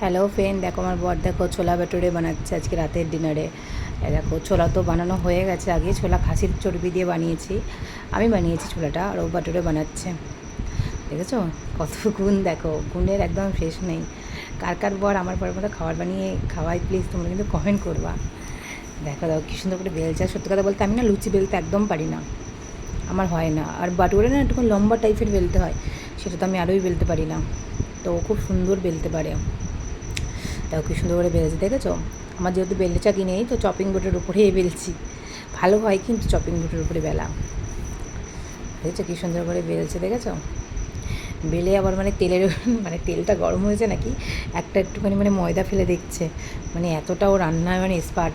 Hello friend দেখো, আমার বর দেখো, ছোলা ভেটোরে বানাচ্ছে আজকে রাতের ডিনারে দেখো, ছোলা তো বানানো হয়ে গেছে আগে, ছোলা খাসির চর্বি দিয়ে বানিয়েছি। আমি বানিয়েছি ছোলাটা, আর ও বাটুরে বানাচ্ছে। দেখেছ? কত গুণ, দেখো, গুণের একদম শেষ নেই। কার কার বর আমার পরে মতো খাবার বানিয়ে খাওয়াই প্লিজ তোমরা কিন্তু কমেন্ট করবা। দেখো দেখো, কী সুন্দর করে বেলছে। সত্যি কথা বলতে, আমি না লুচি বেলতে একদম পারি না। আমার হয় না। আর বাটুরে না একটু লম্বা টাইপের বেলতে হয়, সেটা তো আমি আরোই বেলতে পারি না। তো খুব সুন্দর বেলতে পারে। তাও কি সুন্দর করে বেলেছে দেখেছ? আমার যেহেতু বেলচা চাকি নেই, তো চপিং বোর্ডের উপরেই বেলছি। ভালো হয় কিন্তু চপিং বোর্ডের উপরে বেলা। দেখেছ কী সুন্দর করে বেলছে, দেখেছ? বেলে আবার মানে তেলের মানে তেলটা গরম হয়েছে নাকি? একটা একটুখানি মানে ময়দা ফেলে দেখছে। মানে এতটাও রান্না মানে স্পার্ট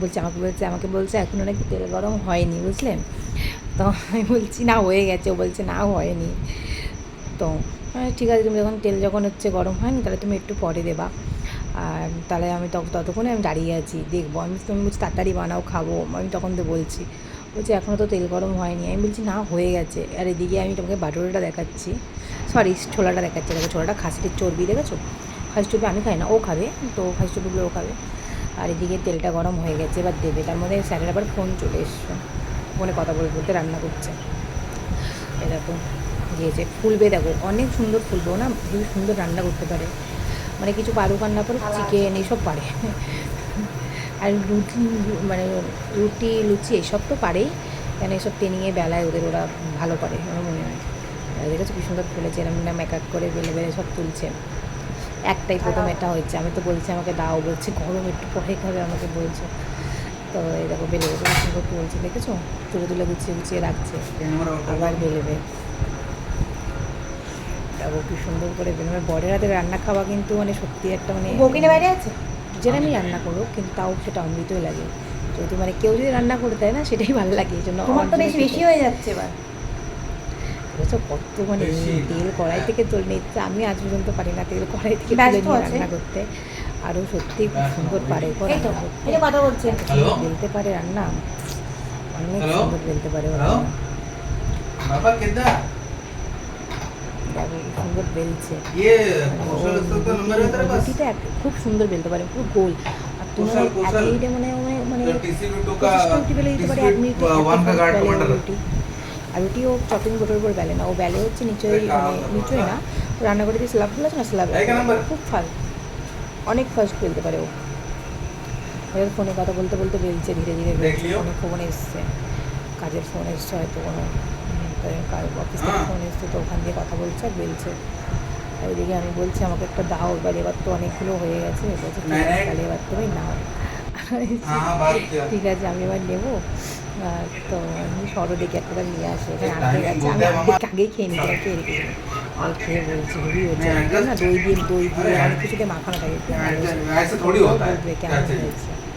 বলছে, আমাকে বলছে আমাকে বলছে এখনও নাকি তেল গরম হয়নি বুঝলেন তো আমি বলছি, না, হয়ে গেছে। ও বলছে, না, হয়নি। তো ঠিক আছে, তুমি যখন তেল যখন হচ্ছে গরম হয় না, তাহলে তুমি একটু পরে দেবা। আর তাহলে আমি তখন ততক্ষণে আমি দাঁড়িয়ে আছি, দেখব। আমি তুমি বলছি, তাড়াতাড়ি বানাও, খাব। আমি তখন তো বলছি বলছি এখনও তো তেল গরম হয়নি। আমি বলছি, না, হয়ে গেছে। আর এদিকে আমি তোমাকে বাটুরাটা দেখাচ্ছি। সরি, ছোলাটা দেখাচ্ছি। দেখো, ছোলাটা খাসির চর্বি, দেখেছ? খাসি চর্বি আমি খাই না, ও খাবে, তো খাসি চর্বিগুলো ও খাবে। আর এদিকে তেলটা গরম হয়ে গেছে, এবার দেবে। তার মধ্যে স্যারের আবার ফোন চলে এসছো। ফোনে কথা বলতে বলতে রান্না করছে। এরকম দিয়েছে। ফুলবে দেখো, অনেক সুন্দর ফুলবে না খুবই সুন্দর রান্না করতে পারে। মানে কিছু পারুক রান্না করে চিকেন এইসব পারে। আর রুটি মানে রুটি, লুচি এসব তো পারেই। কেন এসব ট্রেনিংয়ে বেলায় ওদের ওরা ভালো পারে আমার মনে হয়। আর দেখেছ কি সুন্দর ফুলেছে, এরম না মেক আপ করে বেলে বেলে সব তুলছে। একটাই প্রথম এটা হয়েছে। আমি তো বলছি আমাকে দাও, বলছে গরম একটু পরে খাবে, আমাকে বলছে। তো এই দেখো, বেলে বেলে সুন্দর তুলছে, দেখেছ? তুলে তুলে গুছিয়ে গুছিয়ে রাখছে। আবার বেলে বেলেবে দেখো কি সুন্দর করে মানে বরের হাতে রান্না খাওয়া কিন্তু মানে সত্যি একটা মানে বকিনে বাইরে আছে? যেটা আমি রান্না করব কিন্তু তাও সেটা অমৃতই লাগে। যদি মানে কেউ যদি রান্না করে দেয় না সেটাই ভালো লাগে। এই জন্য তোমার তো আমার বেশি বেশি হয়ে। যাচ্ছে এবার। দেখেছ কত মানে তেল কড়াই থেকে তুলে নিচ্ছে আমি আজ পর্যন্ত পারি না তেল কড়াই থেকে। রান্না করতে। আরও সত্যি খুব সুন্দর পারে হ্যালো? বেলতে পারে রান্না? অনেক সুন্দর বেলতে পারে ও। সুন্দর বেলছে রুটিটা খুব সুন্দর বেলতে পারে পুরো গোল আর তুমি মানে দিতে পারে এক মিনিটে রুটি। আর চপিং উপর বেলে না। ও বেলে হচ্ছে মানে না। না খুব অনেক পারে ও। ফোনে কথা বলতে বলতে বেলছে ধীরে ধীরে ফোনে ফোন এসছে। কাজের ফোন এসছে হয়তো কোনো অফিস থেকে ফোন এসছে তো ওখান দিয়ে কথা বলছে আর বলছে ওইদিকে আমি বলছি আমাকে একটা দাও এবার এবার তো অনেকগুলো হয়ে গেছে বলছে তাহলে এবার তুমি নাও ঠিক আছে আমি এবার নেব তো আমি সরো দেখে একটা নিয়ে আসে এখানে গেছে আমি আর্ধেক আগেই খেয়ে নিতে আর খেয়ে আর খেয়ে বলছি হেভি হয়েছে না দই দিয়ে দই দিয়ে অনেক কিছুতে মাখানো থাকে কেমন হয়েছে